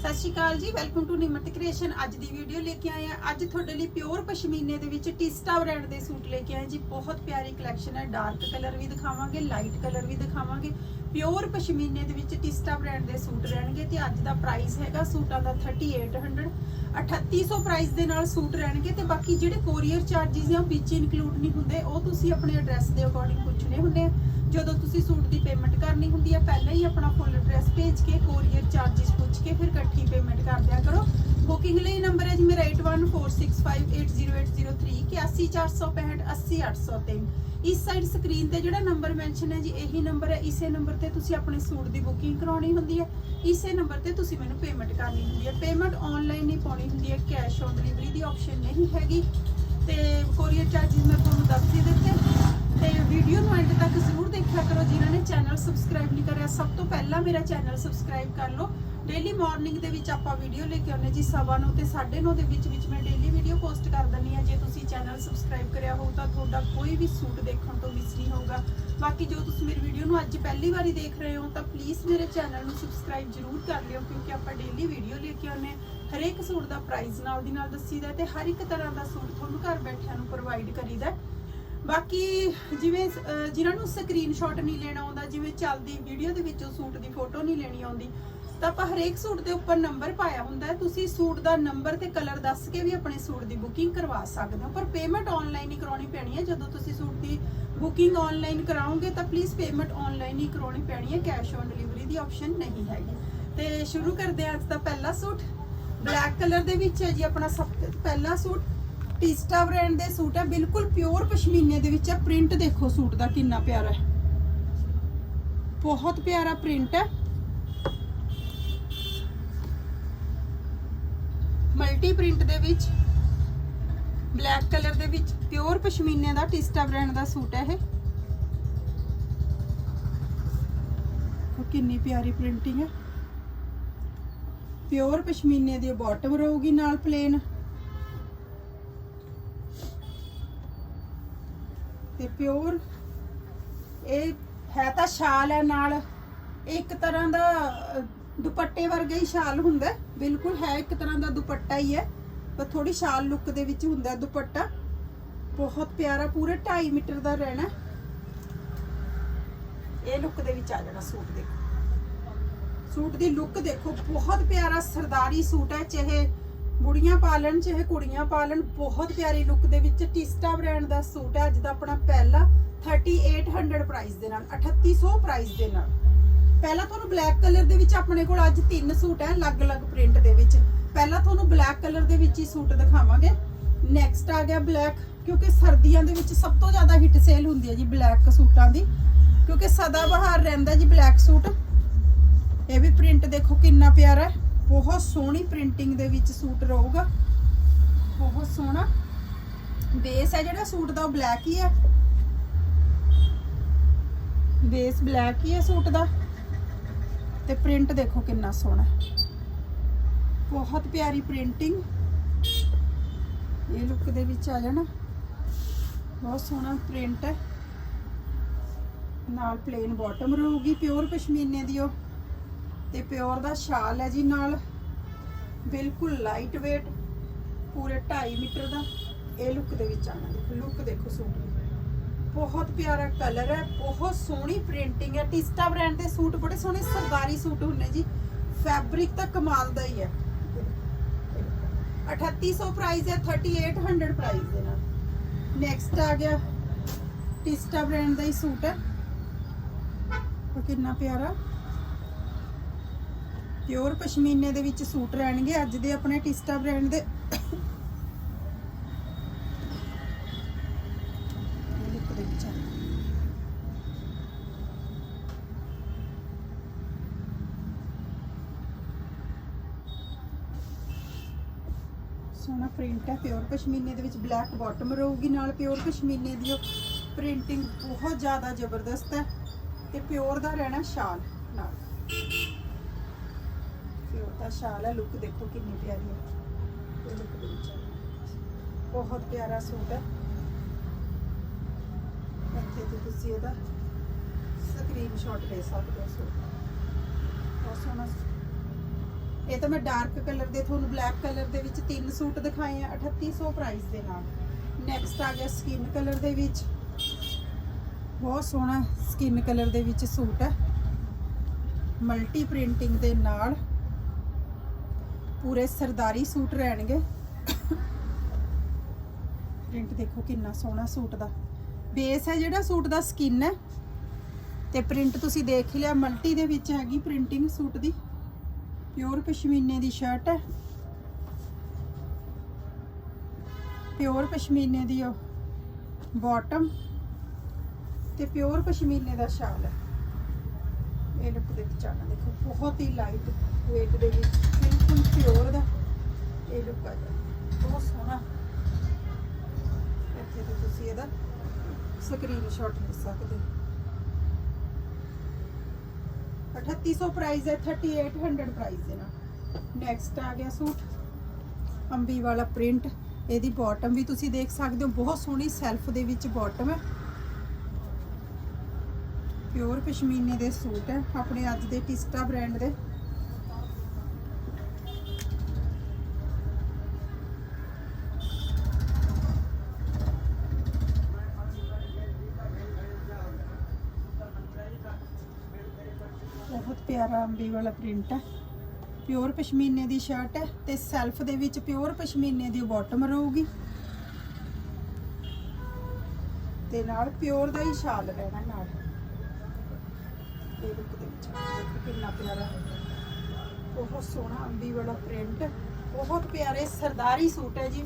ਸਤਿ ਸ਼੍ਰੀ ਅਕਾਲ ਜੀ welcome to Nimrat creation ਅੱਜ ਦੀ ਵੀਡੀਓ ਲੈ ਕੇ ਆਏ ਆ ਅੱਜ ਤੁਹਾਡੇ ਲਈ ਪਿਓਰ ਪਸ਼ਮੀਨੇ ਦੇ ਵਿੱਚ ਟਿਸਟਾ ਬ੍ਰਾਂਡ ਦੇ ਸੂਟ ਲੈ ਕੇ ਆਏ ਜੀ। ਬਹੁਤ ਪਿਆਰੀ ਕਲੈਕਸ਼ਨ ਹੈ। ਡਾਰਕ ਕਲਰ ਵੀ ਦਿਖਾਵਾਂਗੇ ਲਾਈਟ ਕਲਰ ਵੀ ਦਿਖਾਵਾਂਗੇ। ਪਿਓਰ ਪਸ਼ਮੀਨੇ ਦੇ ਵਿੱਚ ਟਿਸਟਾ ਬ੍ਰਾਂਡ ਦੇ ਸੂਟ ਰਹਿਣਗੇ ਤੇ ਅੱਜ ਦਾ ਪ੍ਰਾਈਸ ਹੈਗਾ ਸੂਟਾਂ ਦਾ 3800 3800 ਪ੍ਰਾਈਸ ਦੇ ਨਾਲ ਸੂਟ ਰਹਿਣਗੇ ਤੇ ਬਾਕੀ ਜਿਹੜੇ ਕੋਰੀਅਰ ਚਾਰजेस ਆ ਵਿੱਚ ਇਨਕਲੂਡ ਨਹੀਂ ਹੁੰਦੇ, ਉਹ ਤੁਸੀਂ ਆਪਣੇ ਐਡਰੈਸ ਦੇ ਅਕੋਰਡਿੰਗ ਪੁੱਛਣੇ ਹੁੰਦੇ ਆ। ਜਦੋਂ ਤੁਸੀਂ ਸੂਟ ਦੀ ਪੇਮੈਂਟ ਕਰਨੀ ਹੁੰਦੀ ਆ, ਪਹਿਲਾਂ ਹੀ ਆਪਣਾ ਫੁੱਲ ਐਡਰੈਸ ਭੇਜ ਕੇ ਕੋਰੀਅਰ ਚਾਰजेस ਪੁੱਛ ਕੇ ਫਿਰ ਇਕੱਠੀ ਪੇਮੈਂਟ ਕਰ ਦਿਆ ਕਰੋ। ਬੁਕਿੰਗ ਲਈ ਨੰਬਰ ਹੈ ਜੀ ਮੇਰਾ 8146580803 88465 80803 ਇਸ ਸਾਈਡ ਸਕਰੀਨ ਤੇ ਜਿਹੜਾ ਨੰਬਰ ਮੈਂਸ਼ਨ ਹੈ ਜੀ, ਇਹੀ ਨੰਬਰ ਹੈ। ਇਸੇ ਨੰਬਰ ਤੇ ਤੁਸੀਂ ਆਪਣੇ ਸੂਟ ਦੀ ਬੁਕਿੰਗ ਕਰਾਉਣੀ ਹੁੰਦੀ ਹੈ। ਇਸੇ ਨੰਬਰ ਤੇ ਤੁਸੀਂ ਮੈਨੂੰ ਪੇਮੈਂਟ ਕਰਨੀ ਹੁੰਦੀ ਹੈ। ਪੇਮੈਂਟ ਆਨਲਾਈਨ ਹੀ ਪਾਉਣੀ ਹੁੰਦੀ ਹੈ। ਕੈਸ਼ ਔਨ ਡਿਲੀਵਰੀ ਦੀ ਆਪਸ਼ਨ ਨਹੀਂ ਹੈਗੀ। ਤੇ ਕੋਰੀਅਰ ਚਾਰजेस ਮੈਂ ਤੁਹਾਨੂੰ ਦੱਸ ਹੀ ਦਿੱਤੇ। ਤੇ ਵੀਡੀਓ ਨੂੰ ਐਂਡ ਤੱਕ ਜ਼ਰੂਰ ਦੇਖਿਆ ਕਰੋ। ਜਿਨ੍ਹਾਂ ਨੇ ਚੈਨਲ ਸਬਸਕ੍ਰਾਈਬ ਨਹੀਂ ਕਰਿਆ, ਸਭ ਤੋਂ ਪਹਿਲਾਂ ਮੇਰਾ ਚੈਨਲ ਸਬਸਕ੍ਰਾਈਬ ਕਰ ਲਓ। ਡੇਲੀ ਮਾਰਨਿੰਗ ਦੇ ਵਿੱਚ ਆਪਾਂ ਵੀਡੀਓ ਲੈ ਕੇ ਆਉਂਦੇ ਜੀ, ਸਵਾ ਨੂੰ ਤੇ 9:30 ਦੇ ਵਿੱਚ ਵਿੱਚ ਮੈਂ daily video post channel subscribe ਕਰਿਆ ਹੋ ਤਾਂ ਤੁਹਾਡਾ ਕੋਈ ਵੀ ਸੂਟ ਦੇਖਣ ਤੋਂ ਮਿਸ ਨਹੀਂ ਹੋਊਗਾ। ਬਾਕੀ ਜੋ ਤੁਸੀਂ ਮੇਰੀ ਵੀਡੀਓ ਨੂੰ ਅੱਜ ਪਹਿਲੀ ਵਾਰੀ ਦੇਖ ਰਹੇ ਹੋ ਤਾਂ ਪਲੀਜ਼ ਮੇਰੇ ਚੈਨਲ ਨੂੰ ਸਬਸਕ੍ਰਾਈਬ ਜ਼ਰੂਰ ਕਰ ਲਿਓ ਕਿਉਂਕਿ ਆਪਾਂ ਡੇਲੀ ਵੀਡੀਓ ਲੈ ਕੇ ਆਉਂਦੇ ਹਾਂ। ਹਰੇਕ ਸੂਟ ਦਾ ਪ੍ਰਾਈਸ ਨਾਲ ਦੀ ਨਾਲ ਦੱਸੀਦਾ ਤੇ ਹਰ ਇੱਕ ਤਰ੍ਹਾਂ ਦਾ ਸੂਟ ਤੁਹਾਨੂੰ ਘਰ ਬੈਠਿਆਂ ਨੂੰ ਪ੍ਰੋਵਾਈਡ ਕਰੀਦਾ ਬਾਕੀ ਜਿਵੇਂ ਅਹ, ਜਿਨ੍ਹਾਂ ਨੂੰ ਸਕਰੀਨਸ਼ਾਟ ਨਹੀਂ ਲੈਣਾ ਆਉਂਦਾ ਜਿਵੇਂ ਚੱਲਦੀ ਵੀਡੀਓ ਦੇ ਵਿੱਚੋਂ ਸੂਟ ਦੀ ਫੋਟੋ ਨਹੀਂ ਲੈਣੀ ਆਉਂਦੀ ਤਾਂ ਆਪਾਂ ਹਰੇਕ ਸੂਟ ਦੇ ਉੱਪਰ ਨੰਬਰ ਪਾਇਆ ਹੁੰਦਾ ਹੈ। ਤੁਸੀਂ ਸੂਟ ਦਾ ਨੰਬਰ ਤੇ ਕਲਰ ਦੱਸ ਕੇ ਵੀ ਆਪਣੇ ਸੂਟ ਦੀ ਬੁਕਿੰਗ ਕਰਵਾ ਸਕਦੇ ਹੋ। ਪਰ ਪੇਮੈਂਟ ਆਨਲਾਈਨ ਹੀ ਕਰਾਉਣੀ ਪੈਣੀ ਹੈ। ਜਦੋਂ ਤੁਸੀਂ ਸੂਟ ਦੀ ਬੁਕਿੰਗ ਆਨਲਾਈਨ ਕਰਾਓਗੇ ਤਾਂ ਪਲੀਜ਼ ਪੇਮੈਂਟ ਆਨਲਾਈਨ ਹੀ ਕਰਾਉਣੀ ਪੈਣੀ ਹੈ। ਕੈਸ਼ ਔਨ ਡਿਲੀਵਰੀ ਦੀ ਆਪਸ਼ਨ ਨਹੀਂ ਹੈਗੀ। ਤੇ ਸ਼ੁਰੂ ਕਰਦੇ ਹਾਂ ਅੱਜ ਦਾ ਪਹਿਲਾ ਸੂਟ। ਬਲੈਕ ਕਲਰ ਦੇ ਵਿੱਚ ਹੈ ਜੀ ਆਪਣਾ ਸਭ ਤੋਂ ਪਹਿਲਾ ਸੂਟ। ਟਿਸਟਾ ਬ੍ਰਾਂਡ ਦੇ ਸੂਟ ਹੈ। ਬਿਲਕੁਲ ਪਿਓਰ ਪਸ਼ਮੀਨੇ ਦੇ ਵਿੱਚ ਹੈ। ਪ੍ਰਿੰਟ ਦੇਖੋ ਸੂਟ ਦਾ ਕਿੰਨਾ ਪਿਆਰਾ ਹੈ। ਬਹੁਤ ਪਿਆਰਾ ਪ੍ਰਿੰਟ ਹੈ। ਮਲਟੀ ਪ੍ਰਿੰਟ ਦੇ ਵਿੱਚ ਬਲੈਕ ਕਲਰ ਦੇ ਵਿੱਚ ਪਿਓਰ ਪਸ਼ਮੀਨੇ ਦਾ ਟਿਸਟਾ ਬ੍ਰਾਂਡ ਦਾ ਸੂਟ ਹੈ ਇਹ। ਕਿੰਨੀ ਪਿਆਰੀ ਪ੍ਰਿੰਟਿੰਗ ਹੈ। ਪਿਓਰ ਪਸ਼ਮੀਨੇ ਦੀ ਬਾਟਮ ਰਹੂਗੀ ਨਾਲ ਪਲੇਨ ਤੇ ਪਿਓਰ ਇਹ ਹੈ ਤਾਂ ਸ਼ਾਲ ਹੈ ਨਾਲ। ਇੱਕ ਤਰ੍ਹਾਂ ਦਾ ਦੁਪੱਟੇ ਵਰਗਾ ਹੀ ਸ਼ਾਲ ਹੁੰਦਾ ਬਿਲਕੁਲ ਹੈ ਇੱਕ ਤਰ੍ਹਾਂ ਦਾ ਦੁਪੱਟਾ ਹੀ ਹੈ, ਪਰ ਥੋੜੀ ਸ਼ਾਲ ਲੁੱਕ ਦੇ ਵਿੱਚ ਹੁੰਦਾ ਦੁਪੱਟਾ। ਬਹੁਤ ਪਿਆਰਾ, ਪੂਰੇ 2.5 ਮੀਟਰ ਦਾ ਰਹਿਣਾ ਇਹ ਲੁੱਕ ਦੇ ਵਿੱਚ ਆ ਜਾਣਾ ਸੂਟ ਦੇਖੋ ਸੂਟ ਦੀ ਲੁੱਕ ਦੇਖੋ, ਬਹੁਤ ਪਿਆਰਾ ਸਰਦਾਰੀ ਸੂਟ ਹੈ, ਚਾਹੇ ਬੁੜੀਆਂ ਪਾਲਣ ਚਾਹੇ ਕੁੜੀਆਂ ਪਾਲਣ ਬਹੁਤ ਪਿਆਰੀ ਲੁੱਕ ਦੇ ਵਿੱਚ ਟਿਸਟਾ ਬ੍ਰਾਂਡ ਦਾ ਸੂਟ ਹੈ। ਅੱਜ ਦਾ ਆਪਣਾ ਪਹਿਲਾ 3800 ਪ੍ਰਾਈਸ ਦੇ ਨਾਲ 3800 ਪ੍ਰਾਈਸ ਦੇ ਨਾਲ। ਪਹਿਲਾਂ ਤੁਹਾਨੂੰ ਬਲੈਕ ਕਲਰ ਦੇ ਵਿੱਚ ਆਪਣੇ ਕੋਲ ਅੱਜ ਤਿੰਨ ਸੂਟ ਹੈ ਅਲੱਗ-ਅਲੱਗ ਪ੍ਰਿੰਟ ਦੇ ਵਿੱਚ। ਪਹਿਲਾਂ ਤੁਹਾਨੂੰ ਬਲੈਕ ਕਲਰ ਦੇ ਵਿੱਚ ਹੀ ਸੂਟ ਦਿਖਾਵਾਂਗੇ। ਨੈਕਸਟ ਆ ਗਿਆ ਬਲੈਕ ਕਿਉਂਕਿ ਸਰਦੀਆਂ ਦੇ ਵਿੱਚ ਸਭ ਤੋਂ ਜ਼ਿਆਦਾ ਹਿੱਟ ਸੇਲ ਹੁੰਦੀ ਹੈ ਜੀ ਬਲੈਕ ਸੂਟਾਂ ਦੀ। ਕਿਉਂਕਿ ਸਦਾ ਬਹਾਰ ਰਹਿੰਦਾ ਜੀ ਬਲੈਕ ਸੂਟ। ਇਹ ਵੀ ਪ੍ਰਿੰਟ ਦੇਖੋ ਕਿੰਨਾ ਪਿਆਰਾ ਹੈ। ਬਹੁਤ ਸੋਹਣੀ ਪ੍ਰਿੰਟਿੰਗ ਦੇ ਵਿੱਚ ਸੂਟ ਰਹੂਗਾ। ਬਹੁਤ ਸੋਹਣਾ। ਬੇਸ ਹੈ ਜਿਹੜਾ ਸੂਟ ਦਾ, ਉਹ ਬਲੈਕ ਹੀ ਹੈ। ਬੇਸ ਬਲੈਕ ਹੀ ਹੈ ਸੂਟ ਦਾ। ਤੇ ਪ੍ਰਿੰਟ ਦੇਖੋ ਕਿੰਨਾ ਸੋਹਣਾ ਬਹੁਤ ਪਿਆਰੀ ਪ੍ਰਿੰਟਿੰਗ ਇਹ ਲੁੱਕ ਦੇ ਵਿੱਚ ਆ ਜਾਣਾ। ਬਹੁਤ ਸੋਹਣਾ ਪ੍ਰਿੰਟ ਹੈ। ਨਾਲ ਪਲੇਨ ਬਾਟਮ ਰਹੂਗੀ ਪਿਓਰ ਪਸ਼ਮੀਨੇ ਦੀ ਉਹ। ਤੇ ਪਿਓਰ ਦਾ ਸ਼ਾਲ ਹੈ ਜੀ ਨਾਲ। ਬਿਲਕੁਲ ਲਾਈਟ weight ਪੂਰੇ 2.5 ਮੀਟਰ ਦਾ। ਇਹ ਲੁੱਕ ਦੇ ਵਿੱਚ ਆਣਾ ਦੇਖੋ ਲੁੱਕ ਦੇਖੋ ਸੂਟ ਬਹੁਤ ਪਿਆਰਾ ਕਲਰ ਹੈ, ਬਹੁਤ ਸੋਹਣੀ ਪ੍ਰਿੰਟਿੰਗ ਹੈ। ਟਿਸਟਾ ਬ੍ਰਾਂਡ ਦੇ ਸੂਟ ਬੜੇ ਸੋਹਣੇ ਸਰਦਾਰੀ ਸੂਟ ਹੁੰਦੇ ਜੀ। ਫੈਬਰਿਕ ਤਾਂ ਕਮਾਲ ਦਾ ਹੀ ਹੈ। 3800 ਪ੍ਰਾਈਸ ਹੈ 3800 ਪ੍ਰਾਈਸ ਦੇ ਨਾਲ। ਨੈਕਸਟ ਆ ਗਿਆ ਟਿਸਟਾ ਬ੍ਰਾਂਡ ਦਾ ਹੀ ਸੂਟ ਹੈ। ਉਹ ਕਿੰਨਾ ਪਿਆਰਾ। ਪਿਓਰ ਪਸ਼ਮੀਨੇ ਦੇ ਵਿੱਚ ਸੂਟ ਰਹਿਣਗੇ। ਅੱਜ ਦੇ ਆਪਣੇ ਟਿਸਟਾ ਬ੍ਰਾਂਡ ਦੇ ਇਹ look ਦੇ ਵਿੱਚ ਆ। ਸੋਹਣਾ ਪ੍ਰਿੰਟ ਹੈ ਪਿਓਰ ਪਸ਼ਮੀਨੇ ਦੇ ਵਿੱਚ ਬਲੈਕ ਬਾਟਮ ਰਹੂਗੀ, ਨਾਲ ਪਿਓਰ ਪਸ਼ਮੀਨੇ ਦੀ ਪ੍ਰਿੰਟਿੰਗ ਬਹੁਤ ਜ਼ਿਆਦਾ ਜ਼ਬਰਦਸਤ ਹੈ ਤੇ ਪਿਓਰ ਦਾ ਰਹਿਣਾ ਸ਼ਾਲ ਨਾਲ। ਪਿਓਰ ਦਾ ਸ਼ਾਲ ਹੈ ਲੁੱਕ ਦੇਖੋ ਕਿੰਨੀ ਪਿਆਰੀ ਹੈ। ਇਹ ਦੇ ਵਿੱਚ ਬਹੁਤ ਪਿਆਰਾ ਸੂਟ ਹੈ। ਇੱਥੇ ਤੇ ਤੁਸੀਂ ਇਹਦਾ ਸਕਰੀਨਸ਼ਾਟ ਲੈ ਸਕਦੇ ਹੋ ਸੂਟ ਬਹੁਤ ਸੋਹਣਾ ਇਹ ਤਾਂ ਮੈਂ ਡਾਰਕ ਕਲਰ ਦੇ, ਤੁਹਾਨੂੰ ਬਲੈਕ ਕਲਰ ਦੇ ਵਿੱਚ ਤਿੰਨ ਸੂਟ ਦਿਖਾਏ ਆ 3800 ਪ੍ਰਾਈਸ ਦੇ ਨਾਲ। ਨੈਕਸਟ ਆ ਗਿਆ ਸਕਿਨ ਕਲਰ ਦੇ ਵਿੱਚ। ਬਹੁਤ ਸੋਹਣਾ ਸਕਿਨ ਕਲਰ ਦੇ ਵਿੱਚ ਸੂਟ ਹੈ ਮਲਟੀ ਪ੍ਰਿੰਟਿੰਗ ਦੇ ਨਾਲ ਪੂਰੇ ਸਰਦਾਰੀ ਸੂਟ ਰਹਿਣਗੇ। ਪ੍ਰਿੰਟ ਦੇਖੋ ਕਿੰਨਾ ਸੋਹਣਾ ਸੂਟ ਦਾ। ਬੇਸ ਹੈ ਜਿਹੜਾ ਸੂਟ ਦਾ ਸਕਿਨ ਹੈ। ਤੇ ਪ੍ਰਿੰਟ ਤੁਸੀਂ ਦੇਖ ਲਿਆ ਮਲਟੀ ਦੇ ਵਿੱਚ ਹੈਗੀ ਪ੍ਰਿੰਟਿੰਗ ਸੂਟ ਦੀ। ਪਿਓਰ ਪਸ਼ਮੀਨੇ ਦੀ ਸ਼ਰਟ ਹੈ ਪਿਓਰ ਪਸ਼ਮੀਨੇ ਦੀ ਉਹ ਬਾਟਮ ਤੇ ਪਿਓਰ ਪਸ਼ਮੀਨੇ ਦਾ ਸ਼ਾਲ ਹੈ ਇਹ ਲੁੱਕ ਦੇ ਚਾਣਾ ਦੇਖੋ ਬਹੁਤ ਹੀ ਲਾਈਟ weight ਦੇ ਵਿੱਚ ਬਿਲਕੁਲ ਪਿਓਰ ਦਾ ਇਹ ਲੁੱਕ ਆ ਜਾਂਦਾ ਬਹੁਤ ਸੋਹਣਾ ਇੱਥੇ ਤੇ ਤੁਸੀਂ ਇਹਦਾ ਸਕਰੀਨਸ਼ਾਟ ਲੈ ਸਕਦੇ ਹੋ 3800 ਪ੍ਰਾਈਸ ਹੈ 3800 ਪ੍ਰਾਈਸ ਦੇ ਨਾਲ ਨੈਕਸਟ ਆ ਗਿਆ ਸੂਟ, ਅੰਬੀ ਵਾਲਾ ਪ੍ਰਿੰਟ ਇਹਦੀ ਬਾਟਮ ਵੀ ਤੁਸੀਂ ਦੇਖ ਸਕਦੇ ਹੋ, ਬਹੁਤ ਸੋਹਣੀ ਸੈਲਫ ਦੇ ਵਿੱਚ ਬਾਟਮ ਹੈ। ਪਿਓਰ ਪਸ਼ਮੀਨੇ ਦੇ ਸੂਟ ਹੈ, ਆਪਣੇ ਅੱਜ ਦੇ ਟਿਸਟਾ ਬ੍ਰਾਂਡ ਦੇ। ਬਹੁਤ ਪਿਆਰਾ ਅੰਬੀ ਵਾਲਾ ਪ੍ਰਿੰਟ ਹੈ। ਪਿਓਰ ਪਸ਼ਮੀਨੇ ਦੀ ਸ਼ਰਟ ਹੈ ਤੇ ਸੈਲਫ ਦੇ ਵਿੱਚ ਪਿਓਰ ਪਸ਼ਮੀਨੇ ਦੀ ਬਾਟਮ ਰਹੂਗੀ। ਤੇ ਨਾਲ ਪਿਓਰ ਦਾ ਹੀ ਸ਼ਾਲ ਰਹਿਣਾ ਨਾਲ। ਇਹ ਲੁੱਕ ਦੇ ਵਿੱਚ ਕਿੰਨਾ ਪਿਆਰਾ ਬਹੁਤ ਸੋਹਣਾ ਅੰਬੀ ਵਾਲਾ ਪ੍ਰਿੰਟ ਬਹੁਤ ਪਿਆਰੇ ਸਰਦਾਰੀ ਸੂਟ ਹੈ ਜੀ।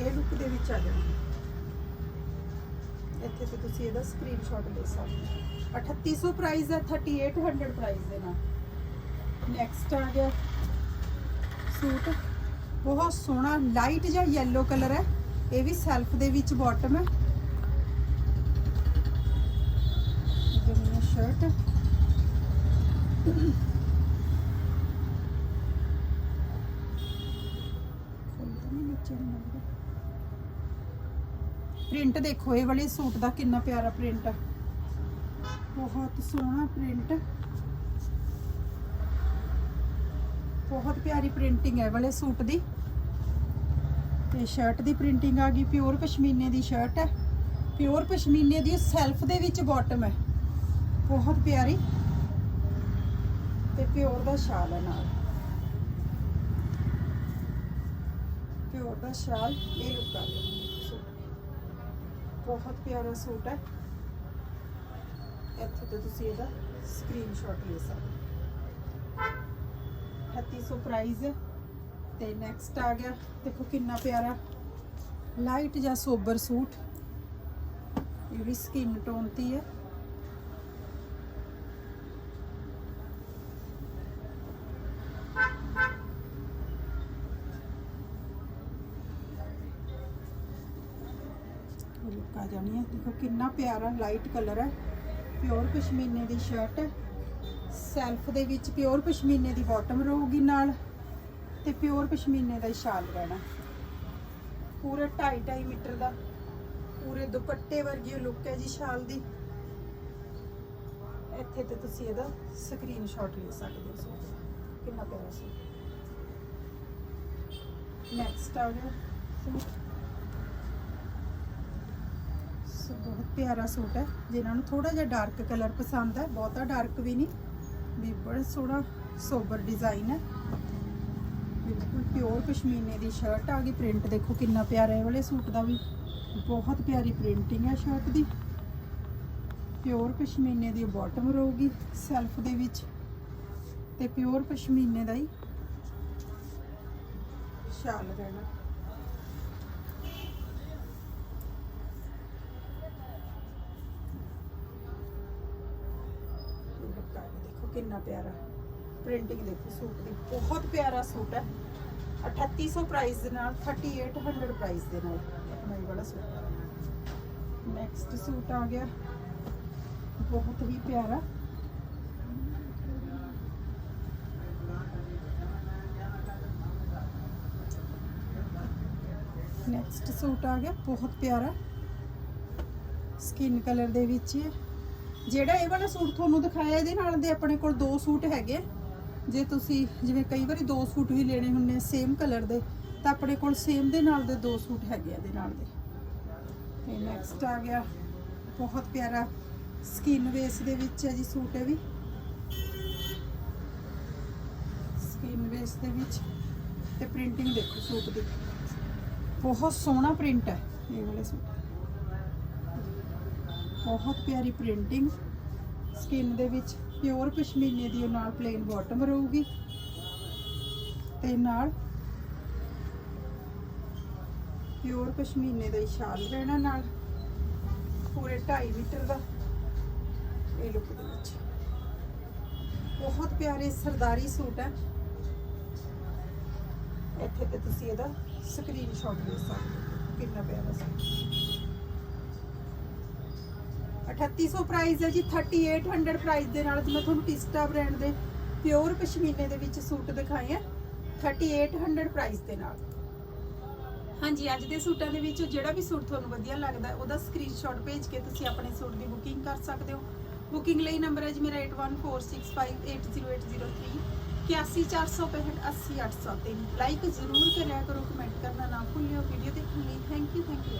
ਇਹ ਲੁੱਕ ਦੇ ਵਿੱਚ ਆ ਜਾਣਾ ਇੱਥੇ ਤੇ ਤੁਸੀਂ ਇਹਦਾ ਸਕਰੀਨਸ਼ਾਟ ਲੈ ਸਕਦੇ ਹੋ 3800 ਪ੍ਰਾਈਸ ਹੈ 3800 ਪ੍ਰਾਈਸ ਦੇ ਨਾਲ। ਨੈਕਸਟ ਆ ਗਿਆ ਸੂਟ। ਬਹੁਤ ਸੋਹਣਾ ਲਾਈਟ ਜਿਹਾ ਯੈਲੋ ਕਲਰ ਹੈ। ਇਹ ਵੀ ਸੈਲਫ ਦੇ ਵਿੱਚ ਬਾਟਮ ਹੈ। ਜਮੀਨ ਸ਼ਰਟ ਪ੍ਰਿੰਟ ਦੇਖੋ, ਇਹ ਵਾਲੇ ਸੂਟ ਦਾ ਕਿੰਨਾ ਪਿਆਰਾ ਪ੍ਰਿੰਟ ਹੈ ਬਹੁਤ ਸੋਹਣਾ ਪ੍ਰਿੰਟ। ਬਹੁਤ ਪਿਆਰੀ ਪ੍ਰਿੰਟਿੰਗ ਹੈ ਵਾਲੇ ਸੂਟ ਦੀ। ਤੇ ਸ਼ਰਟ ਦੀ ਪ੍ਰਿੰਟਿੰਗ ਆ ਗਈ ਪਿਓਰ ਪਸ਼ਮੀਨੇ ਦੀ ਸ਼ਰਟ ਹੈ ਪਿਓਰ ਪਸ਼ਮੀਨੇ ਦੀ ਸੈਲਫ ਦੇ ਵਿੱਚ ਬਾਟਮ ਹੈ ਬਹੁਤ ਪਿਆਰੀ। ਤੇ ਪਿਓਰ ਦਾ ਸ਼ਾਲ ਹੈ ਨਾਲ। ਪਿਓਰ ਦਾ ਸ਼ਾਲ, ਇਹ ਲੁੱਕ ਆ। ਗਿਆ ਬਹੁਤ ਪਿਆਰਾ ਸੂਟ ਹੈ। ਇੱਥੇ ਤੇ ਤੁਸੀਂ ਇਹਦਾ ਸਕਰੀਨਸ਼ਾਟ ਲੈ ਸਕਦੇ ਹੋ। 3800 ਪ੍ਰਾਈਸ ਹੈ ਤੇ ਨੈਕਸਟ ਆ ਗਿਆ। ਦੇਖੋ ਕਿੰਨਾ ਪਿਆਰਾ ਲਾਈਟ ਜਾਂ ਸੋਬਰ ਸੂਟ। ਇਹ ਵੀ ਸਕਿਨ ਟੋਨ ਦੀ ਹੈ ਇਹ ਲੁੱਕ ਆ ਜਾਣੀ ਹੈ। ਦੇਖੋ ਕਿੰਨਾ ਪਿਆਰਾ ਲਾਈਟ ਕਲਰ ਹੈ। ਪਿਓਰ ਪਸ਼ਮੀਨੇ ਦੀ ਸ਼ਰਟ ਹੈ। ਸੈਲਫ ਦੇ ਵਿੱਚ ਪਿਓਰ ਪਸ਼ਮੀਨੇ ਦੀ ਬਾਟਮ ਰਹੂਗੀ ਨਾਲ ਤੇ ਪਿਓਰ ਪਸ਼ਮੀਨੇ ਦਾ ਸ਼ਾਲ ਰਹਿਣਾ ਪੂਰੇ 2.5 ਮੀਟਰ ਦਾ, ਪੂਰੇ ਦੁਪੱਟੇ ਵਰਗੀ ਲੁੱਕ ਹੈ ਜੀ ਸ਼ਾਲ ਦੀ। ਇੱਥੇ ਤੇ ਤੁਸੀਂ ਇਹਦਾ ਸਕਰੀਨਸ਼ਾਟ ਲੈ ਸਕਦੇ ਹੋ ਕਿੰਨਾ ਪਿਆਰਾ ਸੀ। ਨੈਕਸਟ ਆ ਗਿਆ ਸੂਟ ਸੋ ਬਹੁਤ ਪਿਆਰਾ ਸੂਟ ਹੈ, ਜਿਨ੍ਹਾਂ ਨੂੰ ਥੋੜਾ ਜਿਹਾ ਡਾਰਕ ਕਲਰ ਪਸੰਦ ਹੈ, ਬਹੁਤਾ ਡਾਰਕ ਵੀ ਨਹੀਂ। ਵੀ ਬੜਾ ਸੋਹਣਾ ਸੋਬਰ ਡਿਜ਼ਾਈਨ ਹੈ। ਬਿਲਕੁਲ ਪਿਓਰ ਪਸ਼ਮੀਨੇ ਦੀ ਸ਼ਰਟ ਆ ਗਈ। ਪ੍ਰਿੰਟ ਦੇਖੋ ਕਿੰਨਾ ਪਿਆਰਾ ਹੈ ਵਾਲੇ ਸੂਟ ਦਾ ਵੀ। ਬਹੁਤ ਪਿਆਰੀ ਪ੍ਰਿੰਟਿੰਗ ਹੈ ਸ਼ਰਟ ਦੀ। ਪਿਓਰ ਪਸ਼ਮੀਨੇ ਦੀ ਬਾਟਮ ਰਹੂਗੀ ਸੈਲਫ ਦੇ ਵਿੱਚ। ਤੇ ਪਿਓਰ ਪਸ਼ਮੀਨੇ ਦਾ ਹੀ ਸ਼ਾਲ ਰਹਿਣਾ ਲੁੱਕ ਆ ਗਿਆ, ਦੇਖੋ ਕਿੰਨਾ ਪਿਆਰਾ ਪ੍ਰਿੰਟਿੰਗ ਦੇਖੋ ਸੂਟ ਦੀ ਬਹੁਤ ਪਿਆਰਾ ਸੂਟ ਹੈ 3800 ਪ੍ਰਾਈਸ ਦੇ ਨਾਲ 3800 ਪ੍ਰਾਈਸ ਦੇ ਨਾਲ ਆਪਣਾ ਇਹ ਵਾਲਾ ਸੂਟ ਨੈਕਸਟ ਸੂਟ ਆ ਗਿਆ ਬਹੁਤ ਹੀ ਪਿਆਰਾ ਨੈਕਸਟ ਸੂਟ ਆ ਗਿਆ ਬਹੁਤ ਪਿਆਰਾ ਸਕਿਨ ਕਲਰ ਦੇ ਵਿੱਚ ਹੀ ਹੈ ਜਿਹੜਾ ਇਹ ਵਾਲਾ ਸੂਟ ਤੁਹਾਨੂੰ ਦਿਖਾਇਆ, ਇਹਦੇ ਨਾਲ ਦੇ ਆਪਣੇ ਕੋਲ ਦੋ ਸੂਟ ਹੈਗੇ। ਜੇ ਤੁਸੀਂ, ਜਿਵੇਂ ਕਈ ਵਾਰੀ ਦੋ ਸੂਟ ਵੀ ਲੈਣੇ ਹੁੰਦੇ ਸੇਮ ਕਲਰ ਦੇ, ਤਾਂ ਆਪਣੇ ਕੋਲ ਸੇਮ ਦੇ ਨਾਲ ਦੇ ਦੋ ਸੂਟ ਹੈਗੇ ਆ ਇਹਦੇ ਨਾਲ ਦੇ। ਤੇ ਨੈਕਸਟ ਆ ਗਿਆ, ਬਹੁਤ ਪਿਆਰਾ ਸਕਿਨ ਵੇਸ ਦੇ ਵਿੱਚ ਹੈ ਜੀ ਸੂਟ ਇਹ ਵੀ। ਸਕਿਨ ਵੇਸ ਦੇ ਵਿੱਚ। ਤੇ ਪ੍ਰਿੰਟਿੰਗ ਦੇਖੋ ਸੂਟ ਦੀ। ਬਹੁਤ ਸੋਹਣਾ ਪ੍ਰਿੰਟ ਹੈ ਇਹ ਵਾਲੇ ਸੂਟ। ਬਹੁਤ ਪਿਆਰੀ ਪ੍ਰਿੰਟਿੰਗ। ਸਕਿਨ ਦੇ ਵਿੱਚ ਪਿਓਰ ਪਸ਼ਮੀਨੇ ਦੀ ਨਾਲ ਪਲੇਨ ਬਾਟਮ ਰਹੂਗੀ। ਤੇ ਨਾਲ ਪਿਓਰ ਪਸ਼ਮੀਨੇ ਦਾ ਹੀ ਸ਼ਾਲ ਰਹਿਣਾ ਨਾਲ। ਪੂਰੇ 2.5 ਮੀਟਰ ਦਾ। ਇਹ ਲੁੱਕ ਦੇ ਵਿੱਚ। ਬਹੁਤ ਪਿਆਰੇ ਸਰਦਾਰੀ ਸੂਟ ਹੈ। ਇੱਥੇ ਤੇ ਤੁਸੀਂ ਇਹਦਾ ਸਕਰੀਨਸ਼ਾਟ ਲੈ ਸਕਦੇ ਹੋ। ਕਿੰਨਾ ਪਿਆਰਾ ਸੂਟ। 3800 ਪ੍ਰਾਈਸ ਹੈ ਜੀ 3800 ਪ੍ਰਾਈਸ ਦੇ ਨਾਲ ਮੈਂ ਤੁਹਾਨੂੰ ਟਿਸਟਾ ਬ੍ਰਾਂਡ ਦੇ ਪਿਓਰ ਪਸ਼ਮੀਨੇ ਦੇ ਵਿੱਚ ਸੂਟ ਦਿਖਾਏ ਆ 3800 ਪ੍ਰਾਈਸ ਦੇ ਨਾਲ। ਹਾਂਜੀ, ਅੱਜ ਦੇ ਸੂਟਾਂ ਦੇ ਵਿੱਚ ਜਿਹੜਾ ਵੀ ਸੂਟ ਤੁਹਾਨੂੰ ਵਧੀਆ ਲੱਗਦਾ, ਉਹਦਾ ਸਕਰੀਨਸ਼ਾਟ ਭੇਜ ਕੇ ਤੁਸੀਂ ਆਪਣੇ ਸੂਟ ਦੀ ਬੁਕਿੰਗ ਕਰ ਸਕਦੇ ਹੋ। ਬੁਕਿੰਗ ਲਈ ਨੰਬਰ ਹੈ ਜੀ ਮੇਰਾ 8146580803 81465 ਲਾਈਕ ਜ਼ਰੂਰ ਕਰਿਆ ਕਰੋ ਕਮੈਂਟ ਕਰਨਾ ਨਾ ਭੁੱਲਿਓ ਵੀਡੀਓ ਦੇਖਣ ਲਈ ਥੈਂਕ ਯੂ ਥੈਂਕ ਯੂ